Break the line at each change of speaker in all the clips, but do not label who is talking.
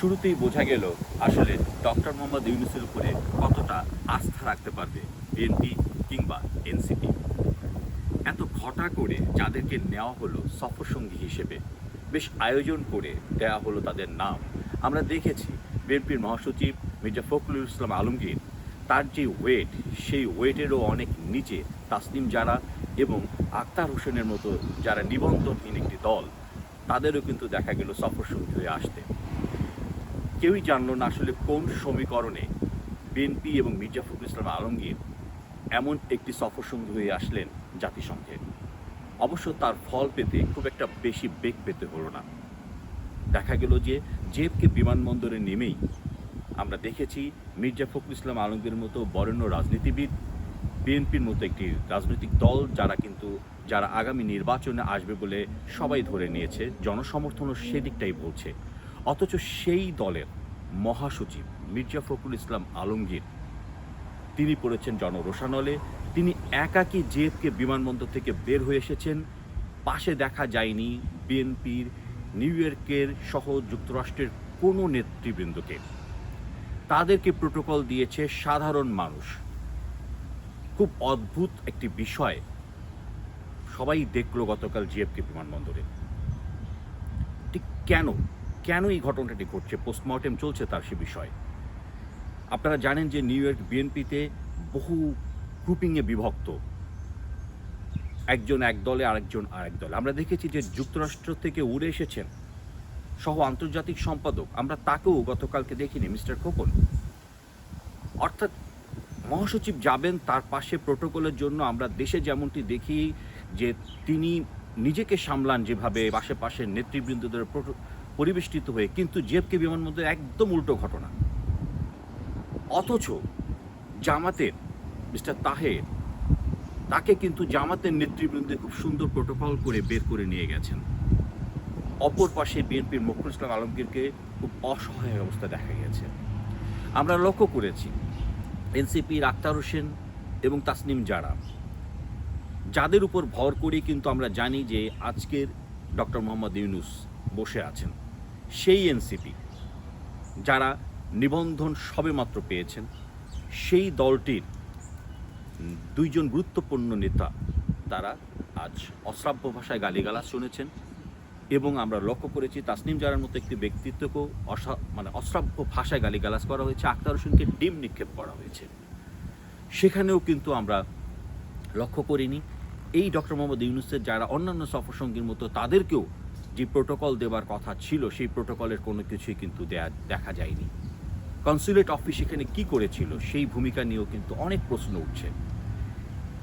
শুরুতেই বোঝা গেল আসলে ডক্টর মোহাম্মদ ইউনুসের উপরে কতটা আস্থা রাখতে পারবে বিএনপি কিংবা এনসিপি। এত ঘটা করে যাদেরকে নেওয়া হলো সফরসঙ্গী হিসেবে, বেশ আয়োজন করে দেওয়া হলো তাদের নাম। আমরা দেখেছি বিএনপির মহাসচিব মির্জা ফখরুল ইসলাম আলমগীর, তার যে ওয়েট, সেই ওয়েটেরও অনেক নিচে তাসনিম যারা এবং আক্তার হোসেনের মতো যারা নিবন্ধনহীন একটি দল, তাদেরও কিন্তু দেখা গেল সফরসঙ্গী হয়ে আসতে। কেউই জানলো না আসলে কোন সমীকরণে বিএনপি এবং মির্জা ফখরুল ইসলাম আলমগীর এমন একটি সফরসঙ্গী হয়ে আসলেন জাতিসংঘে। অবশ্য তার ফল পেতে খুব একটা বেশি বেগ পেতে হলো না। দেখা গেল যে জেবকে বিমানবন্দরে নেমেই আমরা দেখেছি মির্জা ফখরুল ইসলাম আলমগীর মতো বরেণ্য রাজনীতিবিদ, বিএনপির মতো একটি রাজনৈতিক দল যারা কিন্তু যারা আগামী নির্বাচনে আসবে বলে সবাই ধরে নিয়েছে, জনসমর্থনও সেদিকটাই বলছে। অথচ সেই দলের মহাসচিব মির্জা ফখরুল ইসলাম আলমগীর। তিনি পড়েছেন জনরোষানলে তিনি একাকী জেএফকে বিমানবন্দর থেকে বের হয়ে এসেছেন। পাশে দেখা যায়নি বিএনপির, নিউ ইয়র্কের সহ যুক্তরাষ্ট্রের কোনো নেতৃবৃন্দকে। তাদেরকে প্রোটোকল দিয়েছে সাধারণ মানুষ। খুব অদ্ভুত একটি বিষয়। সবাই দেখল গতকাল জিএফকে বিমানবন্দরে। ঠিক কেন? কেন এই ঘটনাটি ঘটছে? পোস্টমর্টেম চলছে তার সে বিষয়ে। আপনারা জানেন যে নিউ ইয়র্ক বিএনপিতে বহু গ্রুপিংয়ে বিভক্ত। একজন এক দলে, আরেকজন আরেক দলে। আমরা দেখেছি যে যুক্তরাষ্ট্র থেকে উড়ে এসেছেন সহ আন্তর্জাতিক সম্পাদক। আমরা তাকেও গতকালকে দেখিনি, মিস্টার খোকন অর্থাৎ মহাসচিব যাবেন তার পাশে প্রোটোকলের জন্য আমরা দেশে যেমনটি দেখি যে তিনি নিজেকে সামলান যেভাবে পাশে পাশে নেতৃবৃন্দদের পরিবেষ্টিত হয়ে কিন্তু জেফকে বিমানবন্দরে একদম উল্টো ঘটনা। অথচ জামাতের, মিস্টার তাহের, তাকে কিন্তু জামাতের নেতৃবৃন্দে খুব সুন্দর প্রোটোকল করে বের করে নিয়ে গেছেন। অপর পাশে বিএনপির মখরুল ইসলাম আলমগীরকে খুব অসহায় অবস্থা দেখা গেছে। আমরা লক্ষ্য করেছি এনসিপির আক্তার হোসেন এবং তাসনিম জারা, যাদের উপর ভর করে কিন্তু আমরা জানি যে আজকের ডক্টর মোহাম্মদ ইউনুস বসে আছেন। সেই এনসিপি যারা নিবন্ধন সবেমাত্র পেয়েছেন, সেই দলটির দুইজন গুরুত্বপূর্ণ নেতা তারা আজ অশ্রাব্য ভাষায় গালিগালাজ শুনেছেন এবং আমরা লক্ষ্য করেছি তাসনিম জারার মতো একটি ব্যক্তিত্বকেও অসা মানে অশ্রাব্য ভাষায় গালিগালাজ করা হয়েছে আক্তার হোসেনকে ডিম নিক্ষেপ করা হয়েছে। সেখানেও কিন্তু আমরা লক্ষ্য করিনি, এই ডক্টর মোহাম্মদ ইউনুসের যারা অন্যান্য সফরসঙ্গীর মতো তাদেরকেও যে প্রোটোকল দেওয়ার কথা ছিল, সেই প্রোটোকলের কোনো কিছুই কিন্তু দেয়া, দেখা যায়নি। কনসুলেট অফিস এখানে কি করেছিল, সেই ভূমিকা নিয়েও কিন্তু অনেক প্রশ্ন উঠছে।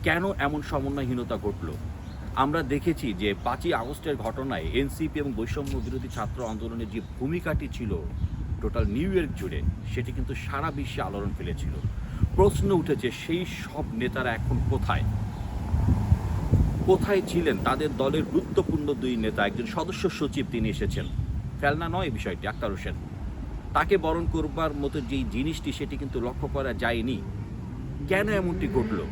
কেন এমন সমন্বয়হীনতা ঘটল? আমরা দেখেছি যে পাঁচই আগস্টের ঘটনায় এনসিপি এবং বৈষম্য বিরোধী ছাত্র আন্দোলনের যে ভূমিকাটি ছিল, টোটাল নিউ ইয়র্ক জুড়ে, সেটি কিন্তু সারা বিশ্বে আলোড়ন ফেলেছিল। প্রশ্ন উঠেছে, সেই সব নেতারা এখন কোথায়? কোথায় ছিলেন? তাদের দলের গুরুত্বপূর্ণ দুই নেতা, একজন সদস্য সচিব তিনি এসেছেন। ফেলনা নয় বিষয়টি, আক্তার হোসেন। তাকে বরণ করবার মতো যেই জিনিসটি, সেটি কিন্তু লক্ষ্য করা যায়নি। কেন এমনটি ঘটলো?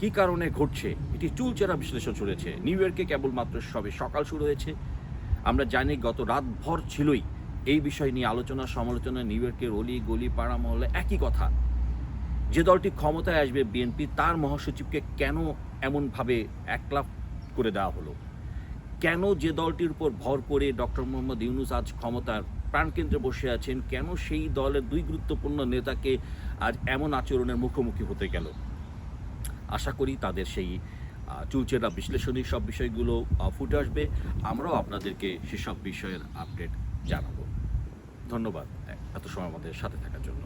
কি কারণে ঘটছে? এটি চুলচেরা বিশ্লেষণ চলেছে নিউ ইয়র্কে কেবলমাত্র সবে সকাল শুরু হয়েছে। আমরা জানি গত রাতভর ছিলই এই বিষয় নিয়ে আলোচনা, সমালোচনা, নিউ ইয়র্কের অলি, গলি, পাড়া মহলে একই কথা। যে দলটি ক্ষমতায় আসবে বিএনপি, তার মহাসচিবকে কেন এমনভাবে একলাফ করে দেওয়া হলো। কেন যে দলটির উপর ভর করে ডক্টর মোহাম্মদ ইউনুস আজ ক্ষমতার প্রাণকেন্দ্রে বসে আছেন, কেন সেই দলের দুই গুরুত্বপূর্ণ নেতাকে আজ এমন আচরণের মুখোমুখি হতে গেল? আশা করি তাদের সেই চুলচেরা বিশ্লেষণী সব বিষয়গুলো ফুটে আসবে। আমরাও আপনাদেরকে সেসব বিষয়ের আপডেট জানাব। ধন্যবাদ এত সময় আমাদের সাথে থাকার জন্য।